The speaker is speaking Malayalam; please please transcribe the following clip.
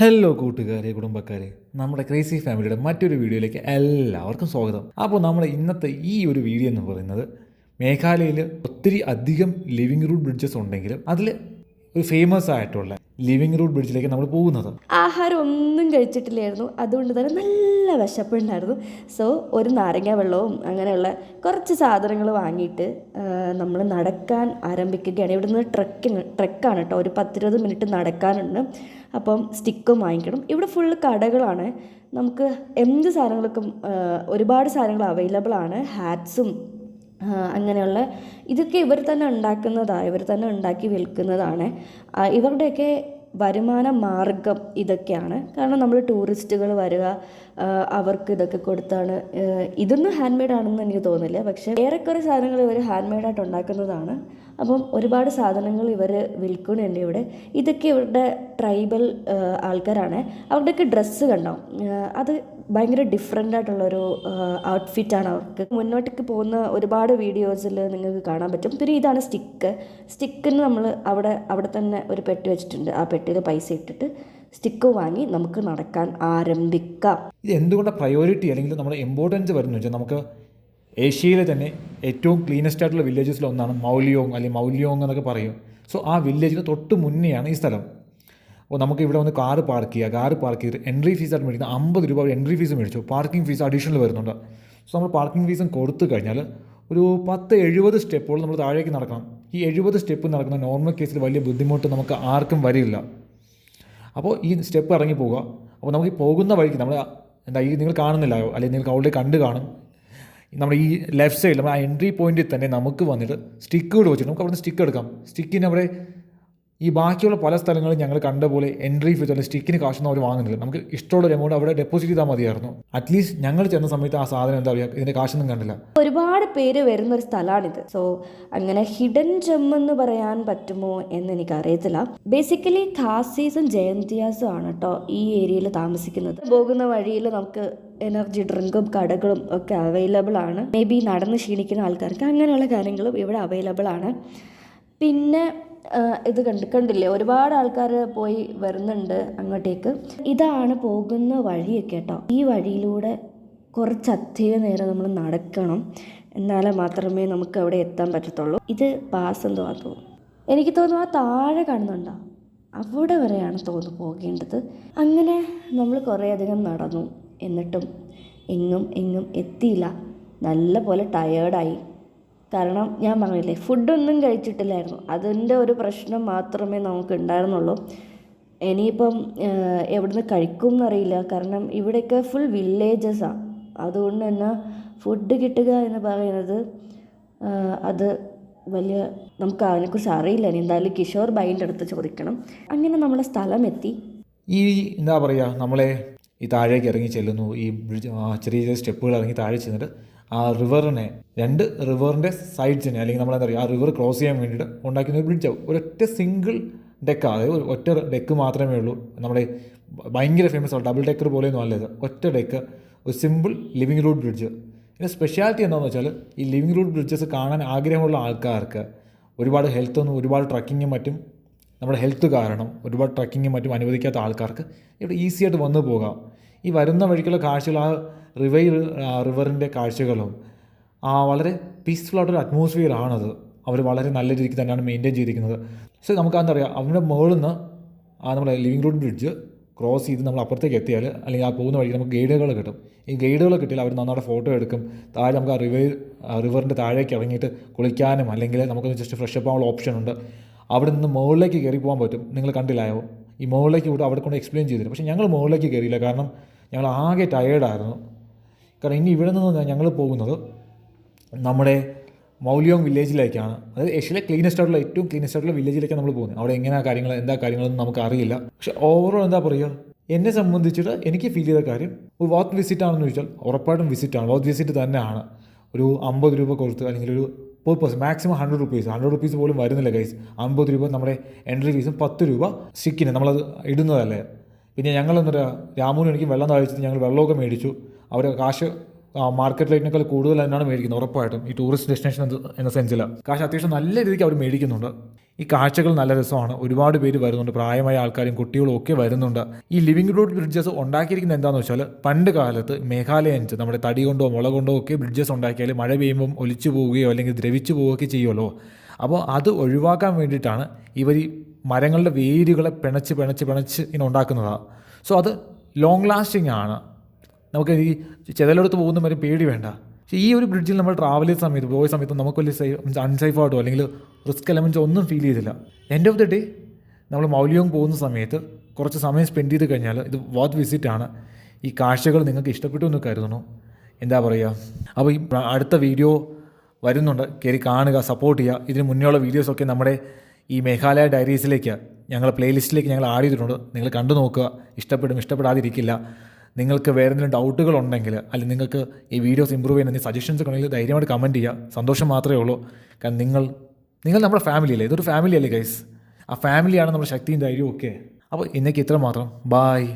ഹലോ കൂട്ടുകാരെ കുടുംബക്കാരെ. നമ്മുടെ ക്രേസി ഫാമിലിയുടെ മറ്റൊരു വീഡിയോയിലേക്ക് എല്ലാവർക്കും സ്വാഗതം. അപ്പോൾ നമ്മുടെ ഇന്നത്തെ ഈ ഒരു വീഡിയോ എന്ന് പറയുന്നത് മേഘാലയയിൽ ഒത്തിരി അധികം ലിവിങ് റൂട്ട് ബ്രിഡ്ജസ് ഉണ്ടെങ്കിലും അതിൽ ഒരു ഫേമസ് ആയിട്ടുള്ള ലിവിംഗ് റൂട്ട് ബ്രിഡ്ജിലേക്ക് നമ്മൾ പോകുന്നത്. ആഹാരം ഒന്നും കഴിച്ചിട്ടില്ലായിരുന്നു. അതുകൊണ്ട് തന്നെ നല്ല വിശപ്പുണ്ടായിരുന്നു. സോ ഒരു നാരങ്ങ വെള്ളവും അങ്ങനെയുള്ള കുറച്ച് സാധനങ്ങൾ വാങ്ങിയിട്ട് നമ്മൾ നടക്കാൻ ആരംഭിക്കുകയാണ്. ഇവിടുന്ന് ട്രക്കിങ് ട്രക്കാണ് കേട്ടോ. ഒരു പത്തിരുപത് മിനിറ്റ് നടക്കാനുണ്ട്. അപ്പം സ്റ്റിക്കും വാങ്ങിക്കണം. ഇവിടെ ഫുള്ള് കടകളാണ്. നമുക്ക് എന്ത് സാധനങ്ങൾക്കും ഒരുപാട് സാധനങ്ങൾ അവൈലബിൾ ആണ്. ഹാറ്റ്സും അങ്ങനെയുള്ള ഇതൊക്കെ ഇവർ തന്നെ ഉണ്ടാക്കുന്നതാണ് ഇവർ തന്നെ ഉണ്ടാക്കി വിൽക്കുന്നതാണ്. ഇവരുടെയൊക്കെ വരുമാന മാർഗം ഇതൊക്കെയാണ്. കാരണം നമ്മൾ ടൂറിസ്റ്റുകൾ വരിക അവർക്ക് ഇതൊക്കെ കൊടുത്താണ്. ഇതൊന്നും ഹാൻഡ് മെയ്ഡ് ആണെന്ന് എനിക്ക് തോന്നുന്നില്ല. പക്ഷേ ഏറെക്കുറെ സാധനങ്ങൾ ഇവർ ഹാൻഡ് മെയ്ഡായിട്ട് ഉണ്ടാക്കുന്നതാണ്. അപ്പം ഒരുപാട് സാധനങ്ങൾ ഇവർ വിൽക്കുന്നുണ്ട് ഇവിടെ. ഇതൊക്കെ ഇവരുടെ ട്രൈബൽ ആൾക്കാരാണ്. അവരുടെയൊക്കെ ഡ്രസ്സ് കണ്ടോ? അത് ഭയങ്കര ഡിഫറെന്റ് ആയിട്ടുള്ളൊരു ഔട്ട്ഫിറ്റാണ് അവർക്ക്. മുന്നോട്ടേക്ക് പോകുന്ന ഒരുപാട് വീഡിയോസിൽ നിങ്ങൾക്ക് കാണാൻ പറ്റും. പിന്നെ ഇതാണ് സ്റ്റിക്ക് സ്റ്റിക്കിന് നമ്മൾ അവിടെ അവിടെ തന്നെ ഒരു പെട്ടി വെച്ചിട്ടുണ്ട്. ആ പെട്ടിയിൽ പൈസ ഇട്ടിട്ട് സ്റ്റിക്ക് വാങ്ങി നമുക്ക് നടക്കാൻ ആരംഭിക്കാം. ഇത് എന്തുകൊണ്ട് പ്രയോറിറ്റി അല്ലെങ്കിൽ നമ്മുടെ ഇമ്പോർട്ടൻസ് വരുന്നു? വെച്ചാൽ നമുക്ക് ഏഷ്യയിലെ തന്നെ ഏറ്റവും ക്ലീനസ്റ്റ് ആയിട്ടുള്ള വില്ലേജസിൽ ഒന്നാണ് മൗലിയോങ് അല്ലെങ്കിൽ മൗലിയോങ് എന്നൊക്കെ പറയും. സോ ആ വില്ലേജിന് തൊട്ട് മുന്നെയാണ് ഈ സ്ഥലം. അപ്പോൾ നമുക്ക് ഇവിടെ വന്ന് കാറ് പാർക്ക് ചെയ്യുക കാറ് പാർക്ക് ചെയ്ത് എൻട്രി ഫീസ് ആയിട്ട് മേടിക്കുന്ന അമ്പത് രൂപ എൻട്രി ഫീസ് മേടിച്ചു. പാർക്കിംഗ് ഫീസ് അഡീഷണൽ വരുന്നുണ്ട്. സോ നമ്മൾ പാർക്കിംഗ് ഫീസും കൊടുത്തു കഴിഞ്ഞാൽ ഒരു പത്ത് എഴുപത് സ്റ്റെപ്പുകൾ നമ്മൾ താഴേക്ക് നടക്കണം. ഈ എഴുപത് സ്റ്റെപ്പ് നടക്കുന്ന നോർമൽ കേസിൽ വലിയ ബുദ്ധിമുട്ട് നമുക്ക് ആർക്കും വരില്ല. അപ്പോൾ ഈ സ്റ്റെപ്പ് ഇറങ്ങി പോവുക. അപ്പോൾ നമുക്ക് ഈ പോകുന്ന വഴിക്ക് നമ്മൾ എന്താ ഈ നിങ്ങൾ കാണുന്നില്ലായോ? അല്ലെങ്കിൽ നിങ്ങൾക്ക് ഓൾറെഡി കണ്ട് കാണും. നമ്മുടെ ഈ ലെഫ്റ്റ് സൈഡിൽ നമ്മുടെ ആ എൻട്രി പോയിന്റിൽ തന്നെ നമുക്ക് വന്നിട്ട് സ്റ്റിക്കുകൾ വെച്ചിട്ട് നമുക്ക് അവിടെ നിന്ന് സ്റ്റിക്ക് എടുക്കാം സ്റ്റിക്കിന് അവിടെ ഈ ബാക്കിയുള്ള പല സ്ഥലങ്ങളും ഞങ്ങൾ കണ്ട പോലെ എൻട്രി ഫീസ് അല്ലെങ്കിൽ സ്റ്റിക്കിന് കാശൊന്നും അവർ വാങ്ങുന്നില്ല. നമുക്ക് ഇഷ്ടമുള്ള ഒരു എമൗണ്ട് അവിടെ ഡെപ്പോസിറ്റ് ചെയ്താൽ മതിയായിരുന്നു. അറ്റ്ലീസ്റ്റ് ഞങ്ങൾ ചെന്ന സമയത്ത് ആ സാധനം എന്താ പറയുക ഇതിന്റെ കാശൊന്നും കണ്ടില്ല. ഒരുപാട് പേര് വരുന്ന ഒരു സ്ഥലമാണിത്. സോ അങ്ങനെ ഹിഡൻ ജെം എന്ന് പറയാൻ പറ്റുമോ എന്ന് എനിക്ക് അറിയത്തില്ല ബേസിക്കലി ഖാസീസും ജയന്തിയാസും ആണ് കേട്ടോ ഈ ഏരിയയിൽ താമസിക്കുന്നത്. പോകുന്ന വഴിയിൽ നമുക്ക് എനർജി ഡ്രിങ്കും കടകളും ഒക്കെ അവൈലബിൾ ആണ്. മേ ബി നടന്ന് ക്ഷീണിക്കുന്ന ആൾക്കാർക്ക് അങ്ങനെയുള്ള കാര്യങ്ങളും ഇവിടെ അവൈലബിൾ ആണ്. പിന്നെ ഇത് കണ്ട് കണ്ടില്ലേ? ഒരുപാട് ആൾക്കാർ പോയി വരുന്നുണ്ട് അങ്ങോട്ടേക്ക്. ഇതാണ് പോകുന്ന വഴിയൊക്കെ കേട്ടോ. ഈ വഴിയിലൂടെ കുറച്ചധികം നേരം നമ്മൾ നടക്കണം. എന്നാലേ മാത്രമേ നമുക്ക് അവിടെ എത്താൻ പറ്റത്തുള്ളൂ. ഇത് പാസ് എന്തോ തോന്നുന്നു എനിക്ക് തോന്നുന്നു ആ താഴെ കാണുന്നുണ്ടോ? അവിടെ വരെയാണ് തോന്നുന്നു പോകേണ്ടത്. അങ്ങനെ നമ്മൾ കുറേയധികം നടന്നു. എന്നിട്ടും എങ്ങും എങ്ങും എത്തിയില്ല. നല്ല പോലെ ടയേർഡായി കാരണം ഞാൻ പറഞ്ഞില്ലേ ഫുഡൊന്നും കഴിച്ചിട്ടില്ലായിരുന്നു. അതിന്റെ ഒരു പ്രശ്നം മാത്രമേ നമുക്ക് ഉണ്ടായിരുന്നുള്ളൂ ഇനിയിപ്പം എവിടുന്ന് കഴിക്കും എന്നറിയില്ല കാരണം ഇവിടെയൊക്കെ ഫുൾ വില്ലേജസാണ് അതുകൊണ്ട് തന്നെ ഫുഡ് കിട്ടുക എന്ന് പറയുന്നത് അത് വലിയ നമുക്ക് അതിനെക്കുറിച്ച് അറിയില്ല. എന്തായാലും കിഷോർ ബൈന്റെ അടുത്ത് ചോദിക്കണം. അങ്ങനെ നമ്മളെ സ്ഥലം എത്തി ഈ എന്താ പറയുക നമ്മളെ ഈ താഴേക്ക് ഇറങ്ങി ചെല്ലുന്നു. ഈ ബ്രിഡ്ജ് ചെറിയ ചെറിയ സ്റ്റെപ്പുകൾ ഇറങ്ങി താഴെ ചെന്നിട്ട് ആ റിവറിനെ രണ്ട് റിവറിന്റെ സൈഡ്സിനെ അല്ലെങ്കിൽ നമ്മളെന്താ പറയുക ആ റിവർ ക്രോസ് ചെയ്യാൻ വേണ്ടിയിട്ട് ഉണ്ടാക്കുന്ന ഒരു ബ്രിഡ്ജാവും ഒരൊറ്റ സിംഗിൾ ഡെക്കാണ് അതായത് ഒറ്റ ഡെക്ക് മാത്രമേ ഉള്ളൂ. നമ്മുടെ ഭയങ്കര ഫേമസ് ആണ് ഡബിൾ ഡെക്കർ പോലെയൊന്നും അല്ല ഒറ്റ ഡെക്ക് ഒരു സിമ്പിൾ ലിവിങ് റൂട്ട് ബ്രിഡ്ജ് ഇതിന്റെ സ്പെഷ്യാലിറ്റി എന്താണെന്ന് വെച്ചാൽ ഈ ലിവിങ് റൂട്ട് ബ്രിഡ്ജസ് കാണാൻ ആഗ്രഹമുള്ള ആൾക്കാർക്ക് ഒരുപാട് ഹെൽത്തൊന്നും ഒരുപാട് ട്രക്കിങ്ങും മറ്റും നമ്മുടെ ഹെൽത്ത് കാരണം ഒരുപാട് ട്രക്കിങ്ങും മറ്റും അനുവദിക്കാത്ത ആൾക്കാർക്ക് ഇവിടെ ഈസിയായിട്ട് വന്നു പോകാം. ഈ വരുന്ന വഴിക്കുള്ള കാഴ്ചകൾ ആ റിവൈ റിവറിന്റെ കാഴ്ചകളും ആ വളരെ അറ്റ്മോസ്ഫിയർ ആണത്. അവർ വളരെ നല്ല രീതിക്ക് തന്നെയാണ് മെയിന്റെയിൻ ചെയ്തിരിക്കുന്നത്. സോ നമുക്ക് എന്താ പറയുക അവരുടെ മുകളിൽ നിന്ന് ആ നമ്മുടെ ലിവിങ് റൂഡ് ബ്രിഡ്ജ് ക്രോസ് ചെയ്ത് നമ്മൾ അപ്പുറത്തേക്ക് എത്തിയാൽ അല്ലെങ്കിൽ ആ പോകുന്ന വഴിക്ക് നമുക്ക് ഗൈഡുകൾ കിട്ടും. ഈ ഗൈഡുകൾ കിട്ടിയാൽ അവർ നന്നായിട്ട് ഫോട്ടോ എടുക്കും. താഴെ നമുക്ക് ആ റിവർ റിവറിന്റെ താഴേക്ക് ഇറങ്ങിയിട്ട് കുളിക്കാനും അല്ലെങ്കിൽ നമുക്ക് ജസ്റ്റ് ഫ്രഷ് അപ്പ് ആവാനുള്ള ഓപ്ഷൻ ഉണ്ട്. അവിടെ നിന്ന് മുകളിലേക്ക് കയറി പോകാൻ പറ്റും. നിങ്ങൾ കണ്ടില്ലായോ? ഈ മുകളിലേക്ക് വിട്ട് അവിടെ കൊണ്ട് എക്സ്പ്ലെയിൻ ചെയ്തിട്ട് പക്ഷേ ഞങ്ങൾ മുകളിലേക്ക് കയറിയില്ല. കാരണം ഞങ്ങൾ ആകെ ടയേർഡായിരുന്നു കാരണം ഇനി ഇവിടെ നിന്ന് ഞങ്ങൾ പോകുന്നത് നമ്മുടെ മൗലിയോങ് വില്ലേജിലേക്കാണ്. അതായത് ഏഷ്യയിലെ ക്ലീനസ്റ്റ് ആയിട്ടുള്ള ഏറ്റവും ക്ലീനസ്റ്റ് ആയിട്ടുള്ള വില്ലേജിലേക്കാണ് നമ്മൾ പോകുന്നത്. അവിടെ എങ്ങനെയാണ് കാര്യങ്ങൾ എന്താ കാര്യങ്ങളൊന്നും നമുക്ക് അറിയില്ല പക്ഷേ ഓവറോൾ എന്താ പറയുക എന്നെ സംബന്ധിച്ചിട്ട് എനിക്ക് ഫീൽ ചെയ്ത കാര്യം ഒരു വാത്ത് വിസിറ്റ് ആണെന്ന് ചോദിച്ചാൽ ഉറപ്പായിട്ടും വിസിറ്റ് ആണ്. വാത്ത് വിസിറ്റ് തന്നെയാണ്. ഒരു അമ്പത് രൂപ കൊടുത്ത് അല്ലെങ്കിൽ ഒരു per person maximum hundred rupees hundred rupees പോലും വരുന്നില്ല കൈസ് അമ്പത് രൂപ നമ്മുടെ എൻട്രി ഫീസും പത്ത് രൂപ സ്റ്റിക്കിന് നമ്മളത് ഇടുന്നതല്ലേ? പിന്നെ ഞങ്ങൾ എന്താ രാമുവിന് എനിക്ക് വെള്ളം താഴ്ചിട്ട് ഞങ്ങൾ വെള്ളമൊക്കെ മേടിച്ചു. അവർ കാശ് മാർക്കറ്റ് റേറ്റിനേക്കാൾ കൂടുതൽ തന്നെയാണ് മേടിക്കുന്നത് ഉറപ്പായിട്ടും ഈ ടൂറിസ്റ്റ് ഡെസ്റ്റിനേഷൻ എന്ന സെൻസിലാണ് കാശ് അത്യാവശ്യം നല്ല രീതിക്ക് അവർ മേടിക്കുന്നുണ്ട്. ഈ കാഴ്ചകൾ നല്ല രസമാണ്. ഒരുപാട് പേര് വരുന്നുണ്ട് പ്രായമായ ആൾക്കാരും കുട്ടികളും ഒക്കെ വരുന്നുണ്ട്. ഈ ലിവിംഗ് റോഡ് ബ്രിഡ്ജസ് ഉണ്ടാക്കിയിരിക്കുന്നത് എന്താണെന്ന് വെച്ചാൽ പണ്ട് കാലത്ത് മേഘാലയൻസ് നമ്മുടെ തടി കൊണ്ടോ മുള കൊണ്ടോ ഒക്കെ ബ്രിഡ്ജസ് ഉണ്ടാക്കിയാൽ മഴ പെയ്യുമ്പം ഒലിച്ചു പോവുകയോ അല്ലെങ്കിൽ ദ്രവിച്ചു പോവുകയൊക്കെ ചെയ്യുമല്ലോ. അപ്പോൾ അത് ഒഴിവാക്കാൻ വേണ്ടിയിട്ടാണ് ഇവർ ഈ മരങ്ങളുടെ വേരുകളെ പിണച്ച് പിണച്ച് പിണച്ച് ഇങ്ങനെ ഉണ്ടാക്കുന്നതാണ് സോ അത് ലോങ് ലാസ്റ്റിംഗ് ആണ്. നമുക്ക് ഈ ചെതലെടുത്ത് പോകുന്ന വരെ പേടി വേണ്ട. ഈ ഒരു ബ്രിഡ്ജിൽ നമ്മൾ ട്രാവൽ ചെയ്ത സമയത്ത് പോയ സമയത്ത് നമുക്ക് വലിയ സേഫ് മീൻസ് അൺസേഫ് ആയിട്ടോ അല്ലെങ്കിൽ റിസ്ക് എലമെന്റ്സ് ഒന്നും ഫീൽ ചെയ്തില്ല. എൻഡ് ഓഫ് ദി ഡേ നമ്മൾ മൗലിയോങ് പോകുന്ന സമയത്ത് കുറച്ച് സമയം സ്പെൻഡ് ചെയ്ത് കഴിഞ്ഞാൽ ഇത് വാത്ത് വിസിറ്റ് ആണ്. ഈ കാഴ്ചകൾ നിങ്ങൾക്ക് ഇഷ്ടപ്പെട്ടു എന്ന് കരുതുന്നു. എന്താ പറയുക? അപ്പോൾ ഈ അടുത്ത വീഡിയോ വരുന്നുണ്ട്. കയറി കാണുക സപ്പോർട്ട് ചെയ്യുക. ഇതിന് മുന്നേയുള്ള വീഡിയോസൊക്കെ നമ്മുടെ ഈ മേഘാലയ ഡയറീസിലേക്ക് ഞങ്ങൾ പ്ലേലിസ്റ്റിലേക്ക് ഞങ്ങൾ ആഡ് ചെയ്തിട്ടുണ്ട് നിങ്ങൾ കണ്ടു നോക്കുക. ഇഷ്ടപ്പെടും ഇഷ്ടപ്പെടാതിരിക്കില്ല. നിങ്ങൾക്ക് വേറെ എന്തെങ്കിലും ഡൗട്ടുകൾ ഉണ്ടെങ്കിൽ അല്ലെങ്കിൽ നിങ്ങൾക്ക് ഈ വീഡിയോസ് ഇമ്പ്രൂവ് ചെയ്യുന്ന എന്തെങ്കിലും സജഷൻസ് ഉണ്ടെങ്കിൽ ധൈര്യമായിട്ട് കമന്റ് ചെയ്യുക. സന്തോഷം മാത്രമേ ഉള്ളൂ. കാരണം നിങ്ങൾ നിങ്ങൾ നമ്മുടെ ഫാമിലി അല്ലേ? ഇതൊരു ഫാമിലി അല്ലേ ഗൈസ് ആ ഫാമിലിയാണ് നമ്മുടെ ശക്തിയും ധൈര്യവും ഒക്കെ. അപ്പോൾ ഇന്നേക്ക് ഇത്ര മാത്രം ബായ്